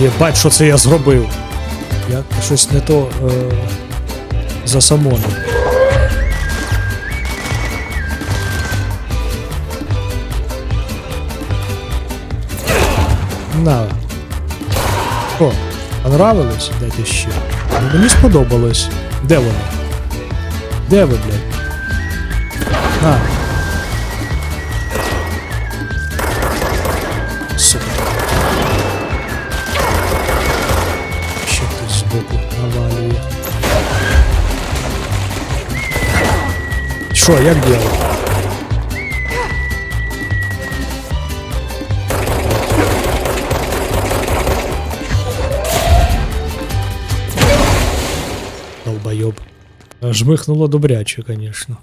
Єбать, що це я зробив. Я щось не то е, засамонив. На. О, понравилось? Дайте ще. Ну, мені сподобалось. Де вони? Де ви, блядь? На. сука. Еще кто сбоку наваливает. Что, я где? Долбоеб. Жмыхнуло добряче, конечно.